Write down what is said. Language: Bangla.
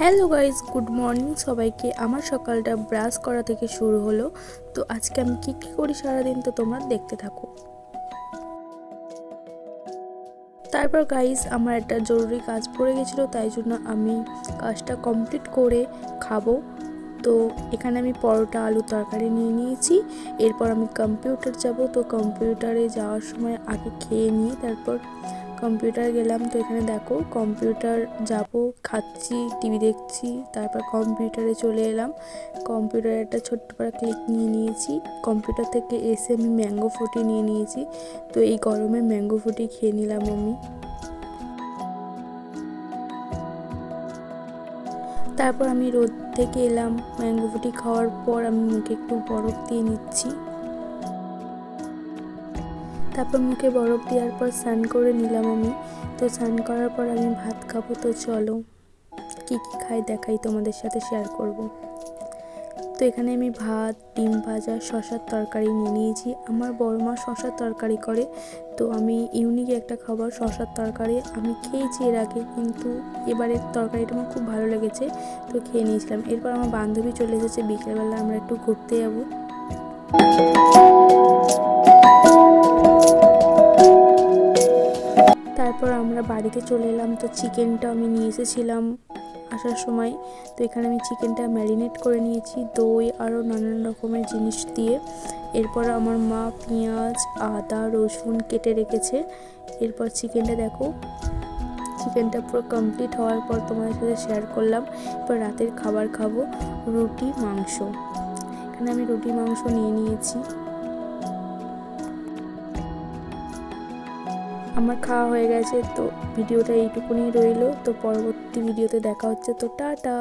হ্যালো গাইজ গুড মর্নিং সবাইকে। আমার সকালটা ব্রাশ করা থেকে শুরু হলো। তো আজকে আমি কী কী করি সারাদিন তো তোমরা দেখতে থাকো। তারপর গাইজ আমার একটা জরুরি কাজ পড়ে গেছিল, তাই জন্য আমি কাজটা কমপ্লিট করে খাব। তো এখানে আমি পরোটা আলু তরকারি নিয়ে নিয়েছি। এরপর আমি কম্পিউটার যাব। তো কম্পিউটারে যাওয়ার সময় আগে খেয়ে নিয়ে তারপর কম্পিউটার গেলাম। তো এখানে দেখো কম্পিউটার যাব, খাচ্ছি টিভি দেখছি, তারপর কম্পিউটারে চলে এলাম। কম্পিউটারে একটা ছোট্ট পাড়া ক্লিক নিয়ে নিয়েছি। কম্পিউটার থেকে এসে আমি ম্যাঙ্গো ফুটি নিয়ে নিয়েছি। তো এই গরমে ম্যাঙ্গো ফুটি খেয়ে নিলাম আমি। তারপর আমি রোদ থেকে এলাম। ম্যাঙ্গো ফুটি খাওয়ার পর আমি মুখে একটু বরফ দিয়ে নিচ্ছি। তারপর মুখে বরফ দেওয়ার পর স্নান করে নিলাম আমি। তো স্নান করার পর আমি ভাত খাব, তো চলো। কী কী খাই দেখাই তোমাদের সাথে শেয়ার করব। তো এখানে আমি ভাত, ডিম ভাজা শশার তরকারি নিয়ে নিয়েছি। আমার বড় মা শশার তরকারি করে, তো আমি ইউনিক একটা খাবার শশার তরকারি আমি খেয়েছি এর আগে, কিন্তু এবারের তরকারিটা আমার খুব ভালো লেগেছে, তো খেয়ে নিয়েছিলাম। এরপর আমার বান্ধবী চলে এসেছে, বিকেলবেলা আমরা একটু ঘুরতে যাব। তারপর আমরা বাড়িতে চলে এলাম, তো চিকেনটা আমি নিয়ে এসেছিলাম। আসার সময় তো এখানে আমি চিকেনটা ম্যারিনেট করে নিয়েছি, দই আরও নানান রকমের জিনিস দিয়ে। এরপর আমার মা পেঁয়াজ, আদা, রসুন কেটে রেখেছে। এরপর চিকেনটা দেখো, চিকেনটা পুরো কমপ্লিট হওয়ার পর তোমাদের সাথে শেয়ার করলাম। এরপর রাতের খাবার খাব, রুটি, মাংস। এখানে আমি রুটি, মাংস নিয়ে নিয়েছি। আমার খাওয়া হয়ে গেছে, তো ভিডিওটা এইটুকুনি রইল, তো পরবর্তী ভিডিওতে দেখা হচ্ছে, তো টাটা।